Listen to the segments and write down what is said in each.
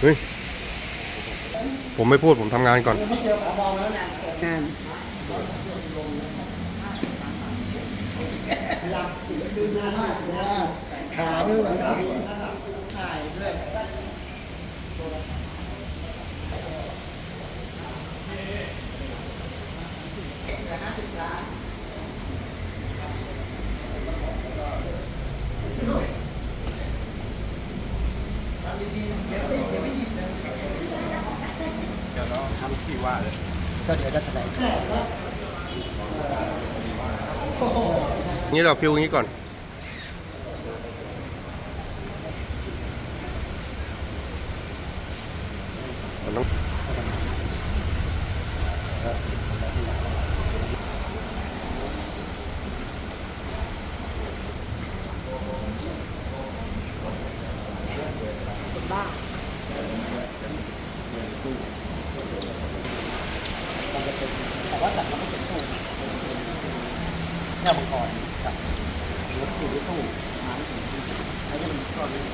เฮ้ย ผมไม่พูดผมทำงานก่อนไม่เจอผบมาแล้วนะงานพยายามติดดูหน้าหน้าดูหน้าขาด้วยเหมือนกันถ่ายด้วยก็เดี๋ยวจะแถลงงี้เราฟิวงี้ก่อน มันต้อง แต่ว่าสัตว์เราไม่เป็นตู้เนี่ยมังกรกับรถอยู่ในตู้หางถึงไอ้นี่มันก็รู้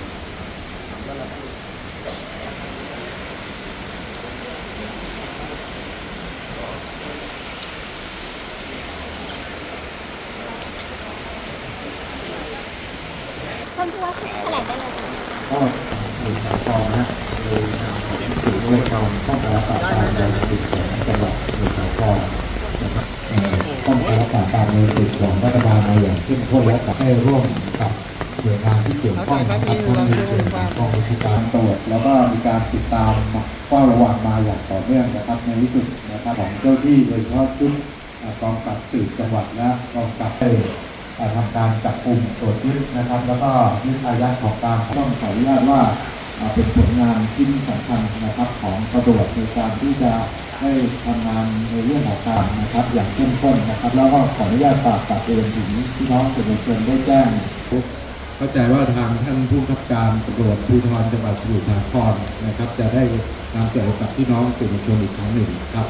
แล้วเราก็ท่านผู้ว่าแถลงได้เลยค่ะ มีสายกองนะโดยถือด้วยกองป้องกันและปราบปรามยาเสพติดของจังหวัดสมุทรสาครนะครับเอ่อป้องกันและปราบปรามยาเสพติดของรัฐบาลมาอย่างเข้มข้นและให้ร่วมกับหน่วยงานที่เกี่ยวข้องนะครับทั้งในส่วนของกองบัญชาการตำรวจแล้วก็มีการติดตามเฝ้าระวังมาอย่างต่อเนื่องนะครับ ในที่สุดนะครับของเจ้าที่โดยเฉพาะชุดกองกับสืบจังหวัดและกองกับ การจับกลุ่มตรวจยึดนะครับ แล้วก็ยึดอายัดของกลางต้องขออนุญาตว่าเป็นผลงานชิ้นสำคัญนะครับของตำรวจในการที่จะให้ทำงานในเรื่องของการนะครับ อย่างเข้มข้นนะครับ แล้วก็ขออนุญาตฝากฝากเอนถึงพี่น้องสื่อมวลชนได้แจ้งเข้าใจว่าทางท่านผู้บังคับการตำรวจภูธรจังหวัดสมุทรสาครนะครับ จะได้นำเสนอกับพี่น้องสื่อมวลชนอีกครั้งหนึ่งครับ